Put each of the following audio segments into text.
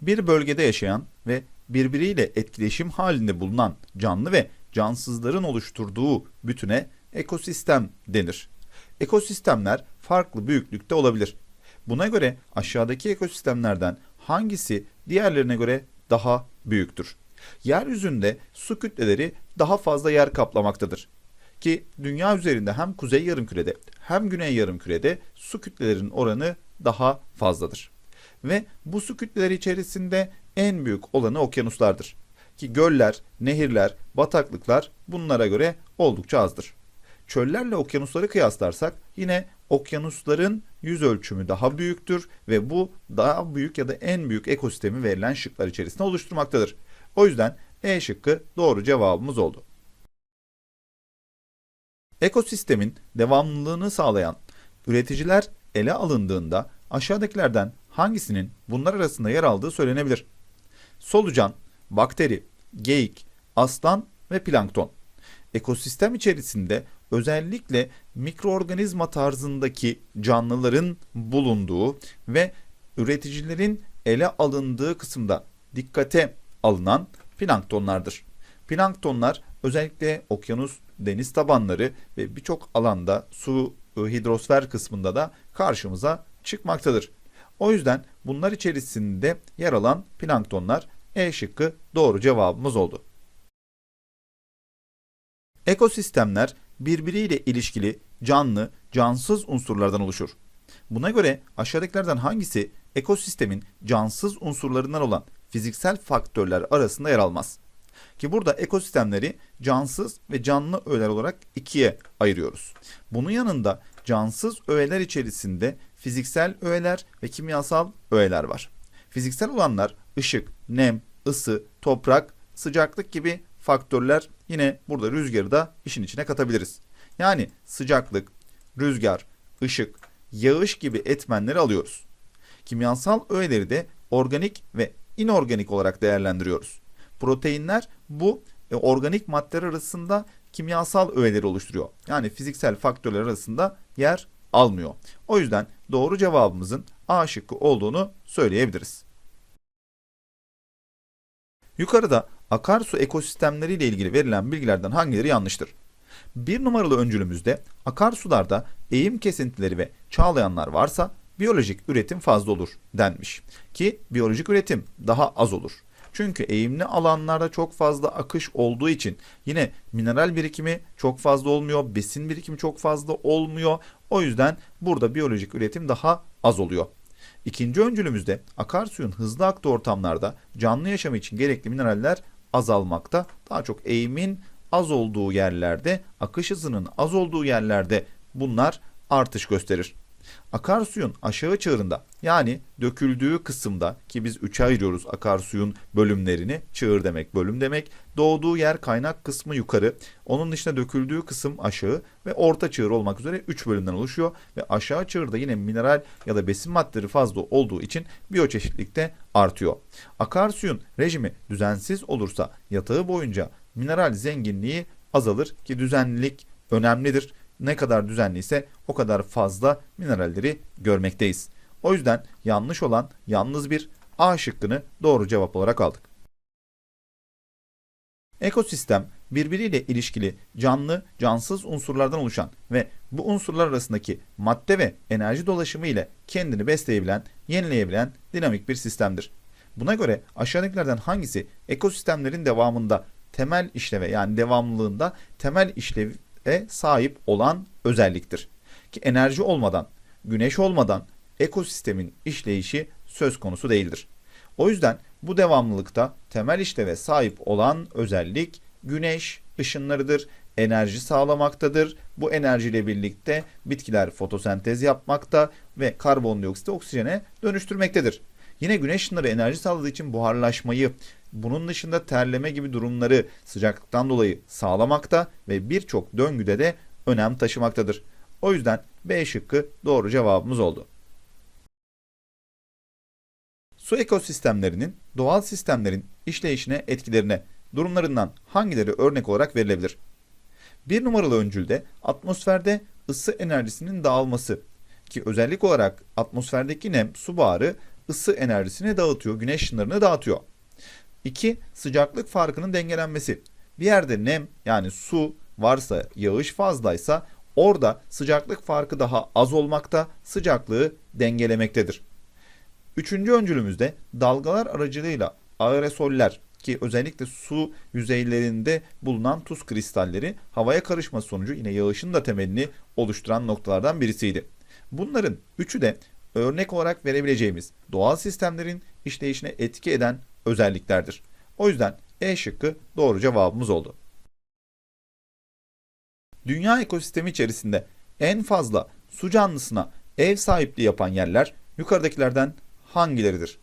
Bir bölgede yaşayan ve birbiriyle etkileşim halinde bulunan canlı ve cansızların oluşturduğu bütüne ekosistem denir. Ekosistemler farklı büyüklükte olabilir. Buna göre aşağıdaki ekosistemlerden hangisi diğerlerine göre daha büyüktür? Yeryüzünde su kütleleri daha fazla yer kaplamaktadır. Ki dünya üzerinde hem kuzey yarımkürede hem güney yarımkürede su kütlelerinin oranı daha fazladır. Ve bu su kütleleri içerisinde en büyük olanı okyanuslardır. Ki göller, nehirler, bataklıklar bunlara göre oldukça azdır. Çöllerle okyanusları kıyaslarsak yine okyanusların yüz ölçümü daha büyüktür ve bu daha büyük ya da en büyük ekosistemi verilen şıklar içerisinde oluşturmaktadır. O yüzden E şıkkı doğru cevabımız oldu. Ekosistemin devamlılığını sağlayan üreticiler ele alındığında aşağıdakilerden hangisinin bunlar arasında yer aldığı söylenebilir? Solucan, bakteri, geyik, aslan ve plankton. Ekosistem içerisinde özellikle mikroorganizma tarzındaki canlıların bulunduğu ve üreticilerin ele alındığı kısımda dikkate alınan planktonlardır. Planktonlar özellikle okyanus, deniz tabanları ve birçok alanda su hidrosfer kısmında da karşımıza çıkmaktadır. O yüzden bunlar içerisinde yer alan planktonlar E şıkkı doğru cevabımız oldu. Ekosistemler birbiriyle ilişkili canlı, cansız unsurlardan oluşur. Buna göre aşağıdakilerden hangisi ekosistemin cansız unsurlarından olan fiziksel faktörler arasında yer almaz? Ki burada ekosistemleri cansız ve canlı öğeler olarak ikiye ayırıyoruz. Bunun yanında cansız öğeler içerisinde fiziksel öğeler ve kimyasal öğeler var. Fiziksel olanlar ışık, nem, ısı, toprak, sıcaklık gibi faktörler yine burada rüzgarı da işin içine katabiliriz. Yani sıcaklık, rüzgar, ışık, yağış gibi etmenleri alıyoruz. Kimyasal öğeleri de organik ve inorganik olarak değerlendiriyoruz. Proteinler bu e, organik maddeler arasında kimyasal öğeleri oluşturuyor. Yani fiziksel faktörler arasında yer almıyor. O yüzden doğru cevabımızın A şıkkı olduğunu söyleyebiliriz. Yukarıda akarsu ekosistemleri ile ilgili verilen bilgilerden hangileri yanlıştır? Bir numaralı öncülümüzde akarsularda eğim kesintileri ve çağlayanlar varsa biyolojik üretim fazla olur denmiş. Ki biyolojik üretim daha az olur. Çünkü eğimli alanlarda çok fazla akış olduğu için yine mineral birikimi çok fazla olmuyor, besin birikimi çok fazla olmuyor. O yüzden burada biyolojik üretim daha az oluyor. İkinci öncülümüzde akarsuyun hızlı aktığı ortamlarda canlı yaşamı için gerekli mineraller azalmakta. Daha çok eğimin az olduğu yerlerde, akış hızının az olduğu yerlerde bunlar artış gösterir. Akarsuyun aşağı çığırında yani döküldüğü kısımda ki biz üçe ayırıyoruz akarsuyun bölümlerini. Çığır demek bölüm demek. Doğduğu yer kaynak kısmı yukarı. Onun dışında döküldüğü kısım aşağı ve orta çığır olmak üzere 3 bölümden oluşuyor. Ve aşağı çığırda yine mineral ya da besin maddeleri fazla olduğu için biyoçeşitlilik de artıyor. Akarsuyun rejimi düzensiz olursa yatağı boyunca mineral zenginliği azalır ki düzenlilik önemlidir ne kadar düzenliyse o kadar fazla mineralleri görmekteyiz. O yüzden yanlış olan yalnız bir A şıkkını doğru cevap olarak aldık. Ekosistem birbiriyle ilişkili canlı, cansız unsurlardan oluşan ve bu unsurlar arasındaki madde ve enerji dolaşımı ile kendini besleyebilen, yenileyebilen dinamik bir sistemdir. Buna göre aşağıdakilerden hangisi ekosistemlerin devamında temel işleve yani devamlılığında temel işlev e sahip olan özelliktir. Ki enerji olmadan, güneş olmadan ekosistemin işleyişi söz konusu değildir. O yüzden bu devamlılıkta temel işleve sahip olan özellik güneş ışınlarıdır, enerji sağlamaktadır. Bu enerjiyle birlikte bitkiler fotosentez yapmakta ve karbondioksiti oksijene dönüştürmektedir. Yine güneş ışınları enerji sağladığı için buharlaşmayı, bunun dışında terleme gibi durumları sıcaklıktan dolayı sağlamakta ve birçok döngüde de önem taşımaktadır. O yüzden B şıkkı doğru cevabımız oldu. Su ekosistemlerinin doğal sistemlerin işleyişine etkilerine durumlarından hangileri örnek olarak verilebilir? Bir numaralı öncülde atmosferde ısı enerjisinin dağılması ki özellik olarak atmosferdeki nem su buharı ısı enerjisini dağıtıyor, güneş ışınlarını dağıtıyor. 2. Sıcaklık farkının dengelenmesi. Bir yerde nem yani su varsa, yağış fazlaysa orada sıcaklık farkı daha az olmakta, sıcaklığı dengelemektedir. Üçüncü öncülümüzde dalgalar aracılığıyla aerosoller ki özellikle su yüzeylerinde bulunan tuz kristalleri havaya karışması sonucu yine yağışın da temelini oluşturan noktalardan birisiydi. Bunların üçü de örnek olarak verebileceğimiz doğal sistemlerin işleyişine etki eden özelliklerdir. O yüzden E şıkkı doğru cevabımız oldu. Dünya ekosistemi içerisinde en fazla su canlısına ev sahipliği yapan yerler yukarıdakilerden hangileridir?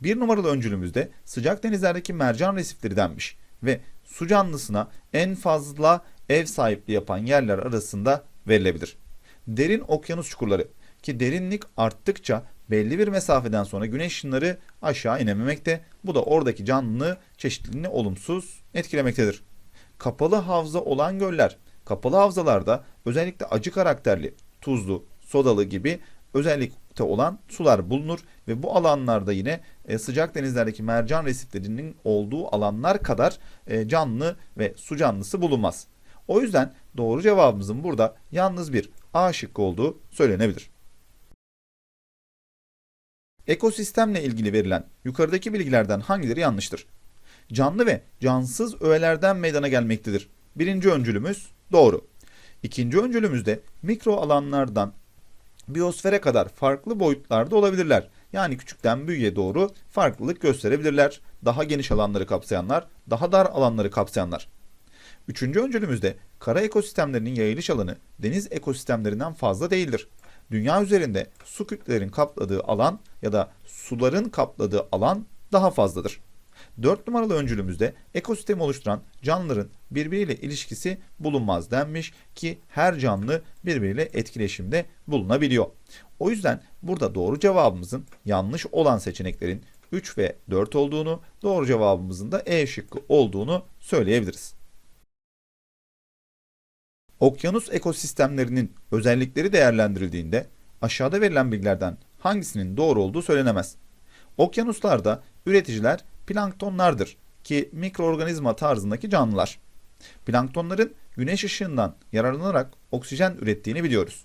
Bir numaralı öncülümüzde sıcak denizlerdeki mercan resifleri denmiş ve su canlısına en fazla ev sahipliği yapan yerler arasında verilebilir. Derin okyanus çukurları ki derinlik arttıkça belli bir mesafeden sonra güneş ışınları aşağı inememekte. Bu da oradaki canlılığı çeşitliliğini olumsuz etkilemektedir. Kapalı havza olan göller. Kapalı havzalarda özellikle acı karakterli, tuzlu, sodalı gibi özellikle olan sular bulunur ve bu alanlarda yine e, sıcak denizlerdeki mercan resiflerinin olduğu alanlar kadar e, canlı ve su canlısı bulunmaz. O yüzden doğru cevabımızın burada yalnız bir A şıkkı olduğu söylenebilir. Ekosistemle ilgili verilen yukarıdaki bilgilerden hangileri yanlıştır? Canlı ve cansız öğelerden meydana gelmektedir. Birinci öncülümüz doğru. İkinci öncülümüzde mikro alanlardan biyosfere kadar farklı boyutlarda olabilirler. Yani küçükten büyüğe doğru farklılık gösterebilirler. Daha geniş alanları kapsayanlar, daha dar alanları kapsayanlar. Üçüncü öncülümüzde kara ekosistemlerinin yayılış alanı deniz ekosistemlerinden fazla değildir. Dünya üzerinde su kütlelerin kapladığı alan ya da suların kapladığı alan daha fazladır. 4 numaralı öncülümüzde ekosistemi oluşturan canlıların birbiriyle ilişkisi bulunmaz denmiş ki her canlı birbiriyle etkileşimde bulunabiliyor. O yüzden burada doğru cevabımızın yanlış olan seçeneklerin 3 ve 4 olduğunu, doğru cevabımızın da E şıkkı olduğunu söyleyebiliriz. Okyanus ekosistemlerinin özellikleri değerlendirildiğinde aşağıda verilen bilgilerden hangisinin doğru olduğu söylenemez. Okyanuslarda üreticiler planktonlardır ki mikroorganizma tarzındaki canlılar. Planktonların güneş ışığından yararlanarak oksijen ürettiğini biliyoruz.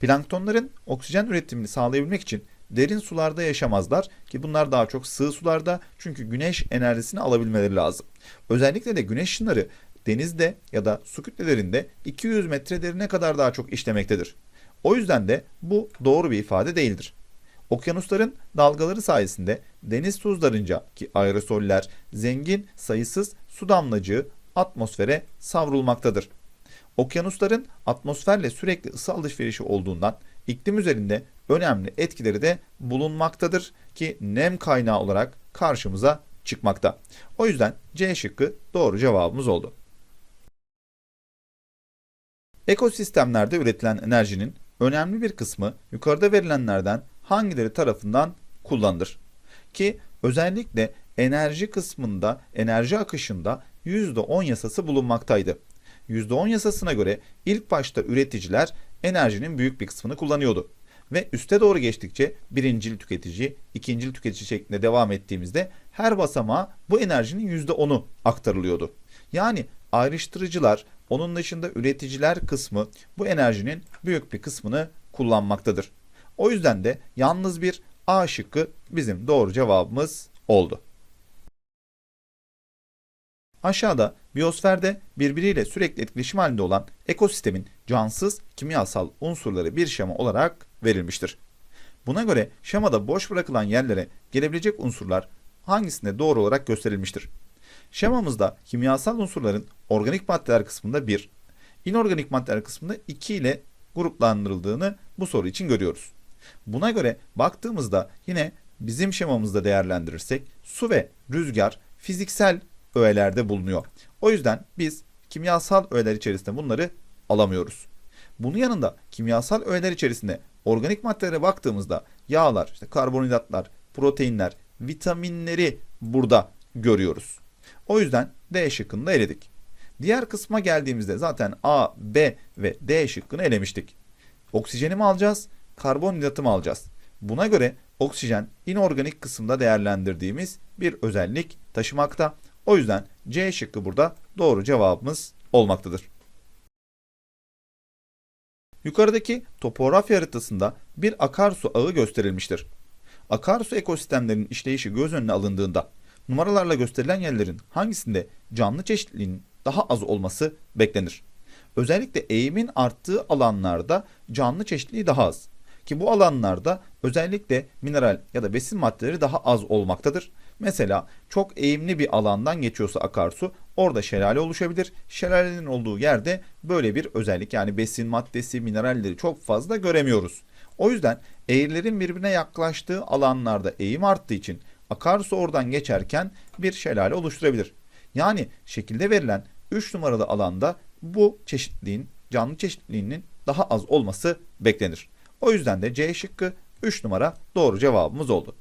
Planktonların oksijen üretimini sağlayabilmek için derin sularda yaşamazlar ki bunlar daha çok sığ sularda çünkü güneş enerjisini alabilmeleri lazım. Özellikle de güneş ışınları denizde ya da su kütlelerinde 200 metre derine kadar daha çok işlemektedir. O yüzden de bu doğru bir ifade değildir. Okyanusların dalgaları sayesinde deniz tuzlarınca ki aerosoller zengin sayısız su damlacığı atmosfere savrulmaktadır. Okyanusların atmosferle sürekli ısı alışverişi olduğundan iklim üzerinde önemli etkileri de bulunmaktadır ki nem kaynağı olarak karşımıza çıkmakta. O yüzden C şıkkı doğru cevabımız oldu. Ekosistemlerde üretilen enerjinin önemli bir kısmı yukarıda verilenlerden hangileri tarafından kullanılır? Ki özellikle enerji kısmında, enerji akışında %10 yasası bulunmaktaydı. %10 yasasına göre ilk başta üreticiler enerjinin büyük bir kısmını kullanıyordu. Ve üste doğru geçtikçe birincil tüketici, ikincil tüketici şeklinde devam ettiğimizde her basamağa bu enerjinin %10'u aktarılıyordu. Yani ayrıştırıcılar, onun dışında üreticiler kısmı bu enerjinin büyük bir kısmını kullanmaktadır. O yüzden de yalnız bir A şıkkı bizim doğru cevabımız oldu. Aşağıda biyosferde birbiriyle sürekli etkileşim halinde olan ekosistemin cansız kimyasal unsurları bir şema olarak verilmiştir. Buna göre şemada boş bırakılan yerlere gelebilecek unsurlar hangisinde doğru olarak gösterilmiştir? Şemamızda kimyasal unsurların organik maddeler kısmında 1, inorganik maddeler kısmında 2 ile gruplandırıldığını bu soru için görüyoruz. Buna göre baktığımızda yine bizim şemamızda değerlendirirsek su ve rüzgar fiziksel öğelerde bulunuyor. O yüzden biz kimyasal öğeler içerisinde bunları alamıyoruz. Bunun yanında kimyasal öğeler içerisinde organik maddelere baktığımızda yağlar, işte karbonhidratlar, proteinler, vitaminleri burada görüyoruz. O yüzden D şıkkını da eledik. Diğer kısma geldiğimizde zaten A, B ve D şıkkını elemiştik. Oksijeni mi alacağız, karbonhidratı mı alacağız? Buna göre oksijen inorganik kısımda değerlendirdiğimiz bir özellik taşımakta. O yüzden C şıkkı burada doğru cevabımız olmaktadır. Yukarıdaki topografya haritasında bir akarsu ağı gösterilmiştir. Akarsu ekosistemlerinin işleyişi göz önüne alındığında numaralarla gösterilen yerlerin hangisinde canlı çeşitliliğin daha az olması beklenir? Özellikle eğimin arttığı alanlarda canlı çeşitliliği daha az. Ki bu alanlarda özellikle mineral ya da besin maddeleri daha az olmaktadır. Mesela çok eğimli bir alandan geçiyorsa akarsu orada şelale oluşabilir. Şelalenin olduğu yerde böyle bir özellik yani besin maddesi, mineralleri çok fazla göremiyoruz. O yüzden eğrilerin birbirine yaklaştığı alanlarda eğim arttığı için akarsu oradan geçerken bir şelale oluşturabilir. Yani şekilde verilen 3 numaralı alanda bu çeşitliliğin, canlı çeşitliliğinin daha az olması beklenir. O yüzden de C şıkkı 3 numara doğru cevabımız oldu.